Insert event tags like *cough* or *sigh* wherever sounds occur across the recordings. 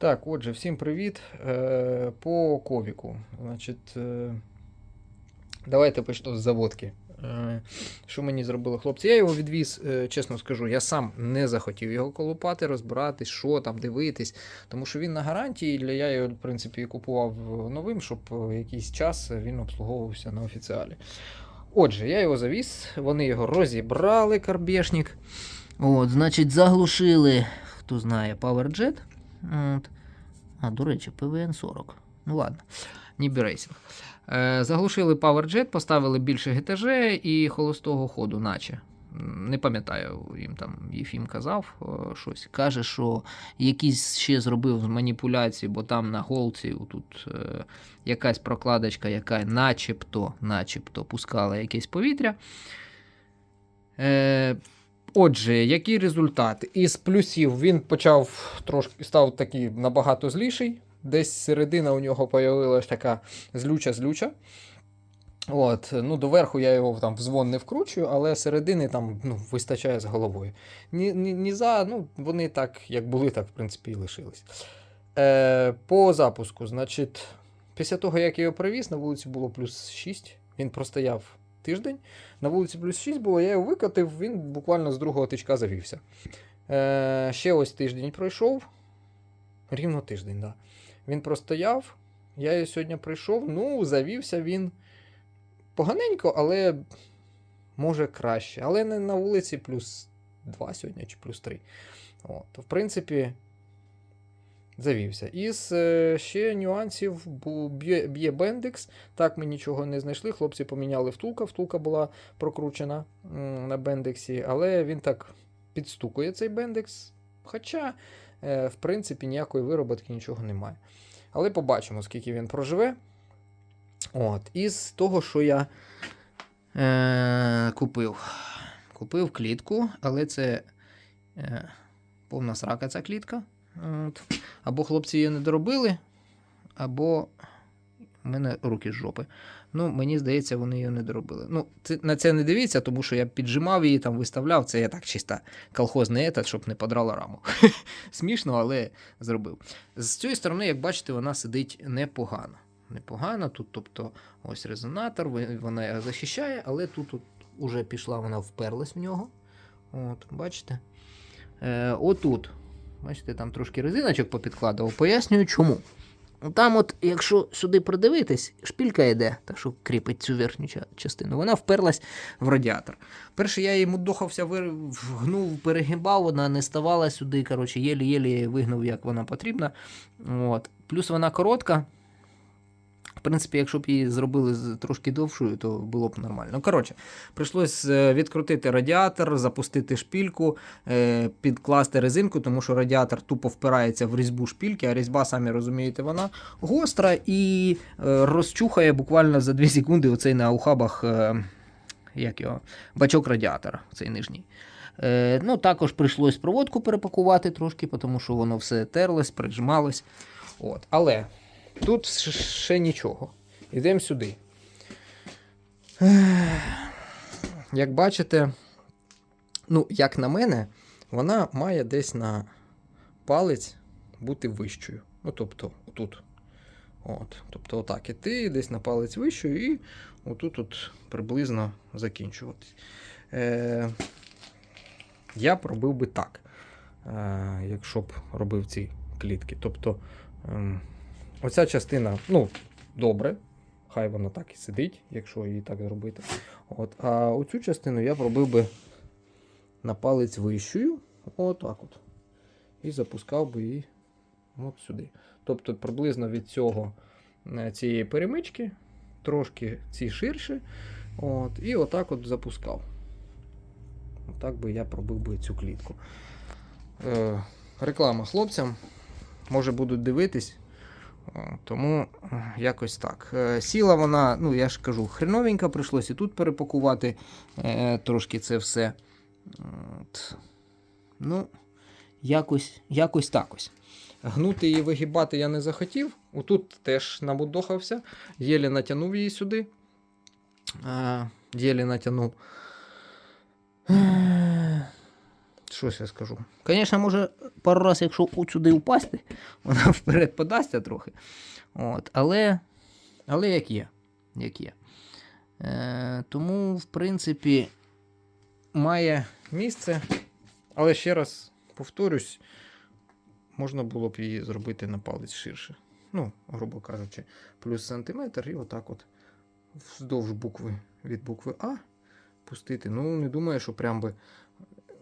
Так, отже, всім привіт. Е, по ковіку. Значить, е, давайте почну з заводки. Е, що мені зробили хлопці? Я його відвіз, чесно скажу, я сам не захотів його колупати, розбиратись, що там, дивитись. Тому що він на гарантії, я його, в принципі, купував новим, щоб якийсь час він обслуговувався на офіціалі. Отже, я його завіз, вони його розібрали, карбешник. От, значить, заглушили, хто знає, PowerJet. От. А, до речі, PVN 40. Ну ладно, ніби рейсинг. Е, заглушили PowerJet, поставили більше ГТЖ і холостого ходу, наче. Не пам'ятаю, їм там Єфім казав е, щось. Каже, що якісь ще зробив маніпуляції, бо там на голці тут е, якась прокладочка, яка начебто, начебто пускала якесь повітря. Е, Отже, які результати? Із плюсів він почав трошки став такий набагато зліший. Десь середина у нього появилась така злюча-злюча. От, ну, доверху я його там в дзвон не вкручую, але середини там ну, вистачає з головою. Ні, ні, ні за, ну, вони так, як були, так в принципі і лишились. Е, по запуску, значить, після того, як я його привіз, на вулиці було плюс 6. Він простояв тиждень. На вулиці плюс 6 було, я його викотив, він буквально з другого тичка завівся. Е, ще ось тиждень пройшов. Рівно тиждень. Да. Він простояв. Я його сьогодні прийшов. Ну, завівся він поганенько, але може краще. Але не на вулиці плюс 2 сьогодні чи плюс 3. От, в принципі, завівся. Із е, ще нюансів б'є бендекс. Так ми нічого не знайшли. Хлопці поміняли втулка. Втулка була прокручена на бендексі, але він так підстукує цей бендекс. Хоча, е, в принципі, ніякої вироботки нічого немає. Але побачимо, скільки він проживе. От, із того, що я е, купив. Купив клітку, але це е, повна срака ця клітка. От. Або хлопці її не доробили, або в мене руки з жопи. Ну, мені здається, вони її не доробили. Ну, це, на це не дивіться, тому що я піджимав її, там виставляв. Це я так чисто колхозний етат, щоб не подрало раму. *laughs* Смішно, але зробив. З цієї сторони, як бачите, вона сидить непогано. Непогано. Тут, тобто, ось резонатор, вона його захищає, але тут от уже пішла, вона вперлась в нього. От, бачите? Е, отут. Бачите, там трошки резиночок попідкладував. Пояснюю, чому. Там, от, якщо сюди придивитись, шпілька йде, так що кріпить цю верхню частину. Вона вперлась в радіатор. Перше, я йому дохався, вгнув, перегибав, вона не ставала сюди. Коротше, єлі-єлі вигнув, як вона потрібна. От. Плюс вона коротка. В принципі, якщо б її зробили трошки довшою, то було б нормально. Ну, коротше, прийшлось е, відкрутити радіатор, запустити шпільку, е, підкласти резинку, тому що радіатор тупо впирається в різьбу шпільки, а різьба, самі розумієте, вона гостра і е, розчухає буквально за 2 секунди оцей на ухабах, як його, бачок радіатора, цей нижній. Ну, також прийшлось проводку перепакувати трошки, тому що воно все терлось, прижималось. От. Але тут ще нічого. Йдемо сюди. Як бачите, ну, як на мене, вона має десь на палець бути вищою. Ну, тобто, отут. От. Тобто, отак іти, десь на палець вищою, і отут от приблизно закінчуватись. Е, я б робив би так, е, якщо б робив ці клітки. Тобто, ем, оця частина, ну, добре, хай вона так і сидить, якщо її так зробити. От, а оцю частину я б робив би на палець вищою, отак от. І запускав би її от сюди. Тобто приблизно від цього е, цієї перемички, трошки ці ширше. От, і отак от запускав. Отак би я пробив би цю клітку. Е, реклама хлопцям. Може будуть дивитись. Тому е, якось так. Е, Сіла вона, ну я ж кажу, хреновенька, прийшлося і тут перепакувати е, трошки це все. От. Ну, якось, якось так ось. Гнути і вигибати я не захотів. Отут теж намудохався. Єлі натягнув її сюди. Єлі натягнув. Що ж я скажу? Звісно, може пару разів, якщо от сюди упасти, *laughs* вона вперед подасться трохи. От, але, але як є. Як є. Е, тому, в принципі, має місце. Але ще раз повторюсь, можна було б її зробити на палець ширше. Ну, грубо кажучи, плюс сантиметр, і отак от вздовж букви від букви А пустити. Ну, не думаю, що прям би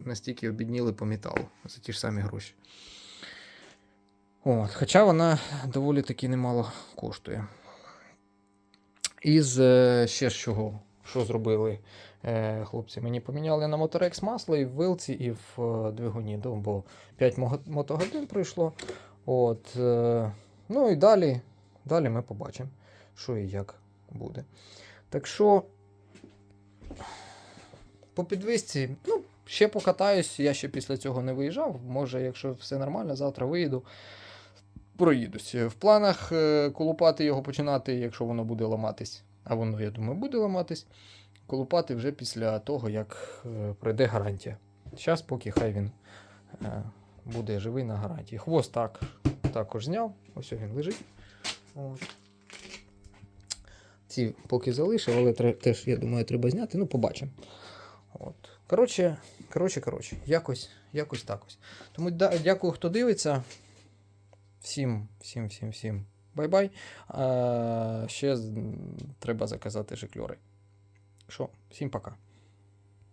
настільки обідніли по металу за ті ж самі гроші. От, хоча вона доволі таки немало коштує. Із е, ще з чого, що зробили е, хлопці? Мені поміняли на Motorex масло і в вилці, і в е, двигуні, ну, бо 5 мотогодин пройшло. От, е, ну і далі, далі ми побачимо, що і як буде. Так що, по підвисці, ну, ще покатаюсь, я ще після цього не виїжджав. Може, якщо все нормально, завтра виїду. Проїдусь. В планах е, колупати його починати, якщо воно буде ламатись. А воно, я думаю, буде ламатись. Колупати вже після того, як е, пройде гарантія. Зараз, поки хай він е, буде живий на гарантії. Хвост так, також зняв. Ось він лежить. Ці поки залишив, але теж, я думаю, треба зняти. Ну, побачимо. От. Коротше, коротше, коротше, якось, якось так ось. Тому да, дякую, хто дивиться. Всім, всім, всім, всім. Бай-бай. Ще треба заказати жикльори. Що, всім пока.